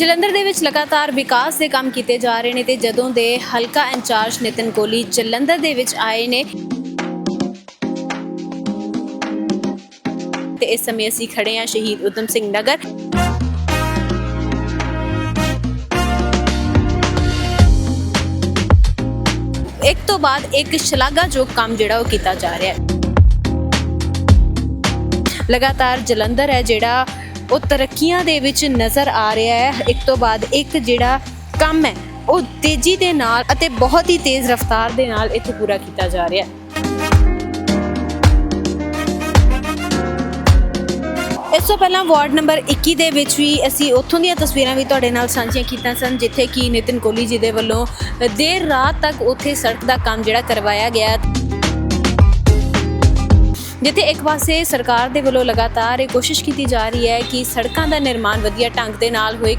ਜਲੰਧਰ ਦੇ ਵਿੱਚ ਲਗਾਤਾਰ ਵਿਕਾਸ ਦੇ ਕੰਮ ਕੀਤੇ ਜਾ ਰਹੇ ਨੇ ਤੇ ਜਦੋਂ ਦੇ ਹਲਕਾ ਇੰਚਾਰਜ ਨਿਤਨ ਕੋਲੀ ਜਲੰਧਰ ਦੇ ਵਿੱਚ ਆਏ ਨੇ, ਤੇ ਇਸ ਸਮੇਂ ਅਸੀਂ ਖੜੇ ਹਾਂ ਸ਼ਹੀਦ ਉਦਮ ਸਿੰਘ ਨਗਰ। ਇੱਕ ਤੋਂ ਬਾਅਦ ਇੱਕ ਸ਼ਲਾਘਾਯੋਗ ਕੰਮ ਜਿਹੜਾ ਉਹ ਕੀਤਾ ਜਾ ਰਿਹਾ ਹੈ। ਲਗਾਤਾਰ ਜਲੰਧਰ ਹੈ ਜਿਹੜਾ ਉਹ ਤਰੱਕੀਆਂ ਦੇ ਵਿੱਚ ਨਜ਼ਰ ਆ ਰਿਹਾ ਹੈ। ਇੱਕ ਤੋਂ ਬਾਅਦ ਇੱਕ ਜਿਹੜਾ ਕੰਮ ਹੈ, ਉਹ ਤੇਜ਼ੀ ਦੇ ਨਾਲ ਅਤੇ ਬਹੁਤ ਹੀ ਤੇਜ਼ ਰਫ਼ਤਾਰ ਦੇ ਨਾਲ ਇੱਥੇ ਪੂਰਾ ਕੀਤਾ ਜਾ ਰਿਹਾ ਹੈ। ਇਸ ਤੋਂ ਪਹਿਲਾਂ ਵਾਰਡ ਨੰਬਰ 21 ਦੇ ਵਿੱਚ ਵੀ ਅਸੀਂ ਉੱਥੋਂ ਦੀਆਂ ਤਸਵੀਰਾਂ ਵੀ ਤੁਹਾਡੇ ਨਾਲ ਸਾਂਝੀਆਂ ਕੀਤੀਆਂ ਸਨ, ਜਿੱਥੇ ਕਿ ਨਿਤਿਨ ਕੋਹਲੀ ਜੀ ਦੇ ਵੱਲੋਂ ਦੇਰ ਰਾਤ ਤੱਕ ਉੱਥੇ ਸੜਕ ਦਾ ਕੰਮ ਜਿਹੜਾ ਕਰਵਾਇਆ ਗਿਆ। ਜਿੱਥੇ ਇੱਕ ਪਾਸੇ ਸਰਕਾਰ ਦੇ ਵੱਲੋਂ ਲਗਾਤਾਰ ਇਹ ਕੋਸ਼ਿਸ਼ ਕੀਤੀ ਜਾ ਰਹੀ ਹੈ ਕਿ ਸੜਕਾਂ ਦਾ ਨਿਰਮਾਣ ਵਧੀਆ ਢੰਗ ਦੇ ਨਾਲ ਹੋਏ।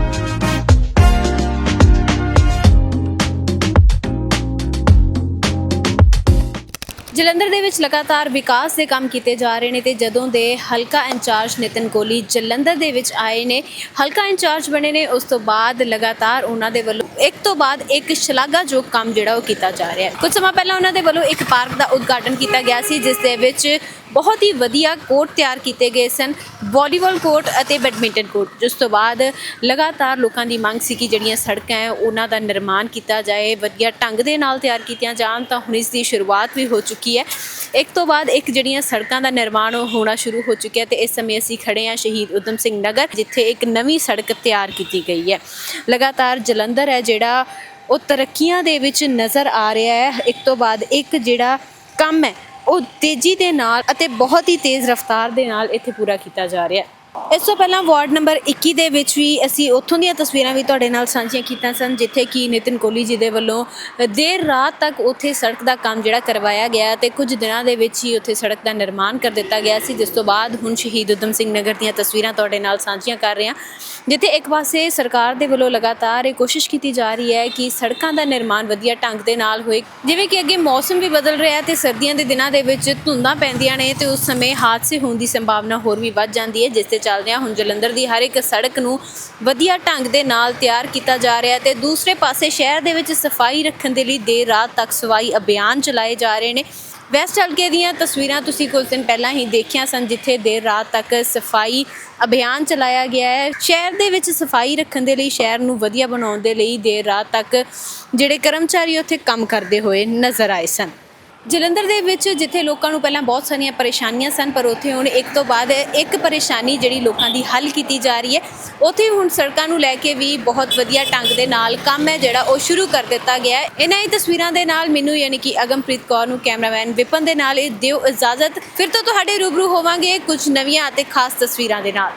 ਜਲੰਧਰ ਦੇ ਵਿੱਚ ਲਗਾਤਾਰ ਵਿਕਾਸ ਦੇ ਕੰਮ ਕੀਤੇ ਜਾ ਰਹੇ ਨੇ ਤੇ ਜਦੋਂ ਦੇ ਹਲਕਾ ਇੰਚਾਰਜ ਨਿਤਨ ਕੋਲੀ ਜਲੰਧਰ ਦੇ ਵਿੱਚ ਆਏ ਨੇ, ਹਲਕਾ ਇੰਚਾਰਜ ਬਣੇ ਨੇ, ਉਸ ਤੋਂ ਬਾਅਦ ਲਗਾਤਾਰ ਉਹਨਾਂ ਦੇ ਵੱਲੋਂ, ਇੱਕ ਤੋਂ ਬਾਅਦ ਇੱਕ ਸ਼ਲਾਘਾਯੋਗ ਕੰਮ ਜਿਹੜਾ ਉਹ ਕੀਤਾ ਜਾ ਰਿਹਾ ਹੈ। ਕੁਝ ਸਮਾਂ ਪਹਿਲਾਂ ਉਹਨਾਂ ਦੇ ਵੱਲੋਂ ਇੱਕ ਪਾਰਕ ਦਾ ਉਦਘਾਟਨ ਕੀਤਾ ਗਿਆ ਸੀ, ਜਿਸ ਦੇ ਵਿੱਚ ਬਹੁਤ ਹੀ ਵਧੀਆ ਕੋਰਟ ਤਿਆਰ ਕੀਤੇ ਗਏ ਸਨ। ਵਾਲੀਬਾਲ ਕੋਰਟ ਅਤੇ ਬੈਡਮਿੰਟਨ ਕੋਰਟ। ਜਿਸ ਤੋਂ ਬਾਅਦ ਲਗਾਤਾਰ ਲੋਕਾਂ ਦੀ ਮੰਗ ਸੀ ਕਿ ਜਿਹੜੀਆਂ ਸੜਕਾਂ ਹੈ, ਉਹਨਾਂ ਦਾ ਨਿਰਮਾਣ ਕੀਤਾ ਜਾਏ, ਵਧੀਆ ਢੰਗ ਦੇ ਨਾਲ ਤਿਆਰ ਕੀਤੀਆਂ ਜਾਣ, ਤਾਂ ਹੁਣ ਇਸ ਦੀ ਸ਼ੁਰੂਆਤ ਵੀ ਹੋ ਚੁੱਕੀ ਹੈ। ਇੱਕ ਤੋਂ ਬਾਅਦ ਇੱਕ ਜਿਹੜੀਆਂ ਸੜਕਾਂ ਦਾ ਨਿਰਮਾਣ ਉਹ ਹੋਣਾ ਸ਼ੁਰੂ ਹੋ ਚੁੱਕਿਆ ਤੇ ਇਸ ਸਮੇਂ ਅਸੀਂ ਖੜੇ ਹਾਂ ਸ਼ਹੀਦ ਉਦਮ ਸਿੰਘ ਨਗਰ, ਜਿੱਥੇ ਇੱਕ ਨਵੀਂ ਸੜਕ ਤਿਆਰ ਕੀਤੀ ਗਈ ਹੈ। ਲਗਾਤਾਰ ਜਲੰਧਰ ਹੈ ਜਿਹੜਾ ਉਹ ਤਰੱਕੀਆਂ ਦੇ ਵਿੱਚ ਨਜ਼ਰ ਆ ਰਿਹਾ ਹੈ। ਇੱਕ ਤੋਂ ਬਾਅਦ ਇੱਕ ਜਿਹੜਾ ਕੰਮ ਹੈ ਉਹ ਤੇਜ਼ੀ ਦੇ ਨਾਲ ਅਤੇ ਬਹੁਤ ਹੀ ਤੇਜ਼ ਰਫ਼ਤਾਰ ਦੇ ਨਾਲ ਇੱਥੇ ਪੂਰਾ ਕੀਤਾ ਜਾ ਰਿਹਾ ਹੈ। ਇਸ ਤੋਂ ਪਹਿਲਾਂ ਵਾਰਡ ਨੰਬਰ 21 ਦੇ ਵਿੱਚ ਵੀ ਅਸੀਂ ਉੱਥੋਂ ਦੀਆਂ ਤਸਵੀਰਾਂ ਵੀ ਤੁਹਾਡੇ ਨਾਲ ਸਾਂਝੀਆਂ ਕੀਤੀਆਂ ਸਨ, ਜਿੱਥੇ ਕਿ ਨਿਤਿਨ ਕੋਹਲੀ ਜੀ ਦੇ ਵੱਲੋਂ ਦੇਰ ਰਾਤ ਤੱਕ ਉੱਥੇ ਸੜਕ ਦਾ ਕੰਮ ਜਿਹੜਾ ਕਰਵਾਇਆ ਗਿਆ ਤੇ ਕੁਝ ਦਿਨਾਂ ਦੇ ਵਿੱਚ ਹੀ ਉੱਥੇ ਸੜਕ ਦਾ ਨਿਰਮਾਣ ਕਰ ਦਿੱਤਾ ਗਿਆ ਸੀ, ਜਿਸ ਤੋਂ ਬਾਅਦ ਹੁਣ ਸ਼ਹੀਦ ਉਦਮ ਸਿੰਘ ਨਗਰ ਦੀਆਂ ਤਸਵੀਰਾਂ ਤੁਹਾਡੇ ਨਾਲ ਸਾਂਝੀਆਂ ਕਰ ਰਹੇ ਹਾਂ, ਜਿੱਥੇ ਇੱਕ ਪਾਸੇ ਸਰਕਾਰ ਦੇ ਵੱਲੋਂ ਲਗਾਤਾਰ ਇਹ ਕੋਸ਼ਿਸ਼ ਕੀਤੀ ਜਾ ਰਹੀ ਹੈ ਕਿ ਸੜਕਾਂ ਦਾ ਨਿਰਮਾਣ ਵਧੀਆ ਢੰਗ ਦੇ ਨਾਲ ਹੋਏ, ਜਿਵੇਂ ਕਿ ਅੱਗੇ ਮੌਸਮ ਵੀ ਬਦਲ ਰਿਹਾ ਹੈ ਤੇ ਸਰਦੀਆਂ ਦੇ ਦਿਨਾਂ ਦੇ ਵਿੱਚ ਧੁੰਦਾਂ ਪੈਂਦੀਆਂ ਨੇ ਤੇ ਉਸ ਸਮੇਂ ਹਾਦਸੇ ਹੋਣ ਦੀ ਸੰਭਾਵਨਾ ਹੋਰ ਵੀ ਵੱਧ ਜਾਂਦੀ ਹੈ, ਜਿਸ ਤੇ ਚੱਲਦਿਆਂ ਹੁਣ ਜਲੰਧਰ ਦੀ ਹਰ ਇੱਕ ਸੜਕ ਨੂੰ ਵਧੀਆ ਢੰਗ ਦੇ ਨਾਲ ਤਿਆਰ ਕੀਤਾ ਜਾ ਰਿਹਾ ਹੈ ਤੇ ਦੂਸਰੇ ਪਾਸੇ ਸ਼ਹਿਰ ਦੇ ਵਿੱਚ ਸਫ਼ਾਈ ਰੱਖਣ ਦੇ ਲਈ ਦੇਰ ਰਾਤ ਤੱਕ ਸਫ਼ਾਈ ਅਭਿਆਨ ਚਲਾਏ ਜਾ ਰਹੇ ਨੇ। ਵੈਸਟ ਹਲਕੇ ਦੀਆਂ ਤਸਵੀਰਾਂ ਤੁਸੀਂ ਕੁਝ ਦਿਨ ਪਹਿਲਾਂ ਹੀ ਦੇਖੀਆਂ ਸਨ, ਜਿੱਥੇ ਦੇਰ ਰਾਤ ਤੱਕ ਸਫ਼ਾਈ ਅਭਿਆਨ ਚਲਾਇਆ ਗਿਆ ਹੈ। ਸ਼ਹਿਰ ਦੇ ਵਿੱਚ ਸਫ਼ਾਈ ਰੱਖਣ ਦੇ ਲਈ ਸ਼ਹਿਰ ਨੂੰ ਵਧੀਆ ਬਣਾਉਣ ਦੇ ਲਈ ਦੇਰ ਰਾਤ ਤੱਕ ਜਿਹੜੇ ਕਰਮਚਾਰੀ ਉੱਥੇ ਕੰਮ ਕਰਦੇ ਹੋਏ ਨਜ਼ਰ ਆਏ ਸਨ। ਜਲੰਧਰ ਦੇ ਵਿੱਚ ਜਿੱਥੇ ਲੋਕਾਂ ਨੂੰ ਪਹਿਲਾਂ ਬਹੁਤ ਸਾਰੀਆਂ ਪਰੇਸ਼ਾਨੀਆਂ ਸਨ, ਪਰ ਉੱਥੇ ਹੁਣ ਇੱਕ ਤੋਂ ਬਾਅਦ ਇੱਕ ਪਰੇਸ਼ਾਨੀ ਜਿਹੜੀ ਲੋਕਾਂ ਦੀ ਹੱਲ ਕੀਤੀ ਜਾ ਰਹੀ ਹੈ। ਉੱਥੇ ਹੁਣ ਸੜਕਾਂ ਨੂੰ ਲੈ ਕੇ ਵੀ ਬਹੁਤ ਵਧੀਆ ਢੰਗ ਦੇ ਨਾਲ ਕੰਮ ਹੈ, ਜਿਹੜਾ ਉਹ ਸ਼ੁਰੂ ਕਰ ਦਿੱਤਾ ਗਿਆ ਹੈ। ਇਹਨਾਂ ਹੀ ਤਸਵੀਰਾਂ ਦੇ ਨਾਲ ਮੈਨੂੰ ਯਾਨੀ ਕਿ ਅਗਮਪ੍ਰੀਤ ਕੌਰ ਨੂੰ ਕੈਮਰਾਮੈਨ ਵਿਪਨ ਦੇ ਨਾਲ ਇਹ ਦਿਓ ਇਜਾਜ਼ਤ। ਫਿਰ ਤੋਂ ਤੁਹਾਡੇ ਰੂਬਰੂ ਹੋਵਾਂਗੇ ਕੁਝ ਨਵੀਆਂ ਅਤੇ ਖਾਸ ਤਸਵੀਰਾਂ ਦੇ ਨਾਲ।